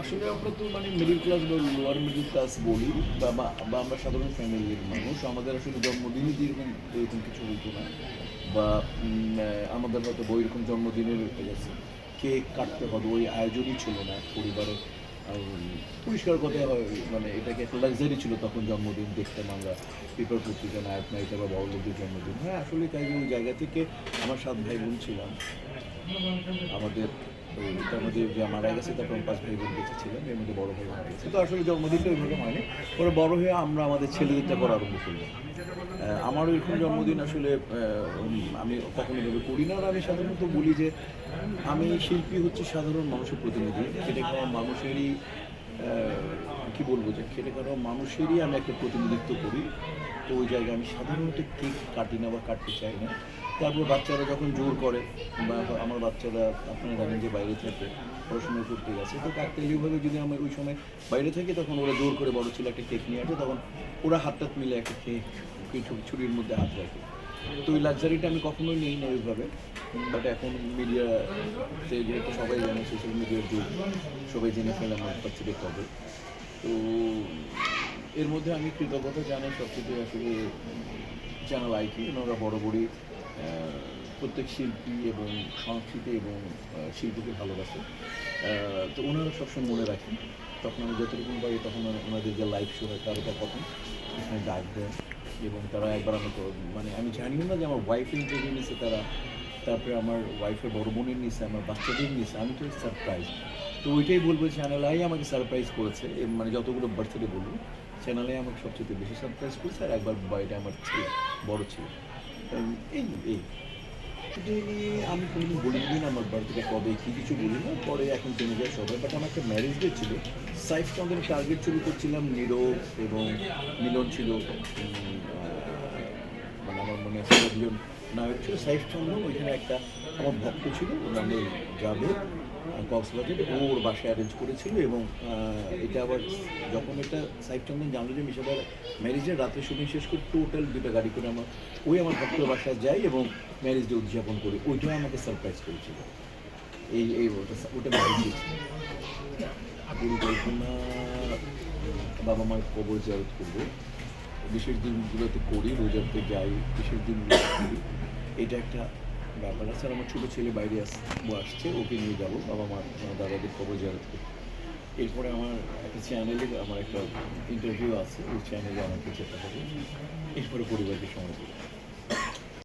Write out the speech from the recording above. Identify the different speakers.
Speaker 1: আসলে আমরা তো মানে মিডিল ক্লাস বা লোয়ার মিডিল ক্লাস বলি, বা আমরা সাধারণ ফ্যামিলির মানুষ। আমাদের আসলে জন্মদিনই এরকম এরকম কিছু হতো না। বা আমাদের হয়তো বই এরকম জন্মদিনের কেক কাটতে হবে, ওই আয়োজনই ছিল না পরিবারে। পরিষ্কার কথা হয় মানে এটাকে একটা লাক্সারি ছিল তখন জন্মদিন, দেখতাম আমরা পেপার পত্রিকা নায়ক নায়িকা বা বড়লোকদের জন্মদিন। হ্যাঁ আসলে তাই ওই জায়গা থেকে আমার সাত ভাই বোন ছিলাম। আমাদের যে মারা গেছে তারপর পাঁচ ভাই বোন বেঁচে ছিলাম বড় ভাই গেছে। তো আসলে জন্মদিনটা ওইভাবে হয়নি। পরে বড় হয়ে আমরা আমাদের ছেলেদেরটা করা আরম্ভ করলাম। আমারও এরকম জন্মদিন আসলে আমি কখনো এভাবে করি না, আর আমি সাধারণত বলি যে আমি শিল্পী হচ্ছে সাধারণ মানুষের প্রতিনিধি। খেটে খাওয়া মানুষেরই কি বলব যে খেটে খাওয়া মানুষেরই আমি একটা প্রতিনিধিত্ব করি। তো ওই জায়গায় আমি সাধারণত কেক কাটি না বা কাটতে চাই না। তারপর বাচ্চারা যখন জোর করে বা আমার বাচ্চারা আপনারা জানেন যে বাইরে থাকে পড়াশোনা করতে গেছে, তো কাকতালীয়ভাবে যদি আমি ওই সময় বাইরে থাকি, তখন ওরা জোর করে বড় ছিল একটা কেক নিয়ে আসে, তখন ওরা হাত টাত মিলে একটা কেক ছুরির মধ্যে হাত রাখে। তো ওই লাক্সারিটা আমি কখনোই নেই না ওইভাবে বাট এখন মিডিয়াতে যেহেতু সবাই জানে সোশ্যাল মিডিয়ার যুগ, সবাই জেনে ফেলে আমার বাচ্চাদের কবে তো এর মধ্যে আমি কৃতজ্ঞতা জানাই সবচেয়ে আসলে চ্যানেল আইটি ওনারা বড় বড়ি প্রত্যেক শিল্পী এবং সংস্কৃতি এবং শিল্পীকে ভালোবাসে। তো ওনারা সবসময় মনে রাখেন, তখন আমি যতটুকু পারি তখন ওনাদের যে লাইভ শো হয়, তারও প্রথম এখানে ডাক দেন এবং তারা একবার আমাকে মানে আমি জানিও না যে আমার ওয়াইফের ইন্টারভিউ নিয়েছে তারা, তারপরে আমার ওয়াইফের বড় বোনের নিয়েছে আমার বাচ্চাদের নিয়েছে আমি তো সারপ্রাইজ তো ওইটাই বলব চ্যানেল আই আমাকে সারপ্রাইজ করেছে মানে যতগুলো বার্থডে বলব চ্যানেলে আমাকে সবচেয়ে বেশি সারপ্রাইজ করেছে, আর একবার বাড়িটা আমার ছিল, বড় ছিল। এই এই। এটা নিয়ে আমি কোনোদিন বলিনি না আমার থেকে কবে কী কিছু বলি না পরে এখন জেনে যায় সবাই। বাট আমার একটা ম্যারেজ ডে ছিল। সাইফ চন্দ্রের টার্গেট শুরু করছিলাম, নীরব এবং মিলন ছিল। মানে আমার মনে আছে দুজন নায়ক ছিল ওইখানে একটা আমার ভক্ত ছিল, ওর নামে যাবে কক্সবাজার, ওর বাসায় অ্যারেঞ্জ করেছিল এবং এটা আবার যখন এটা সাইফ চন্দন জানলো যে মিশাদার ম্যারেজের রাত্রে শুটিং শেষ করে টোটাল দুটো গাড়ি করে আমার, ওই আমার ভক্তের বাসায় যাই এবং ম্যারেজ ডে উদযাপন করি। ওইটাই আমাকে সারপ্রাইজ করেছিল। এই এই ওটা ওটা ম্যারেজ পরিকল্পনা বাবা মার কবর জারত করব। বিশেষ দিনগুলোতে করি, রোজাতে যাই, বিশেষ দিনগুলো করি। এটা একটা ব্যাপার আছে। আর আমার ছোটো ছেলে বাইরে আস আসছে, ওকে নিয়ে যাব। বাবা, মা দাদাদের খবর জানাতে। এরপরে আমার একটা চ্যানেলে আমার একটা ইন্টারভিউ আছে। ওই চ্যানেলে আমাকে যেতে হবে। এরপরে পরিবারকে সময় দেবো।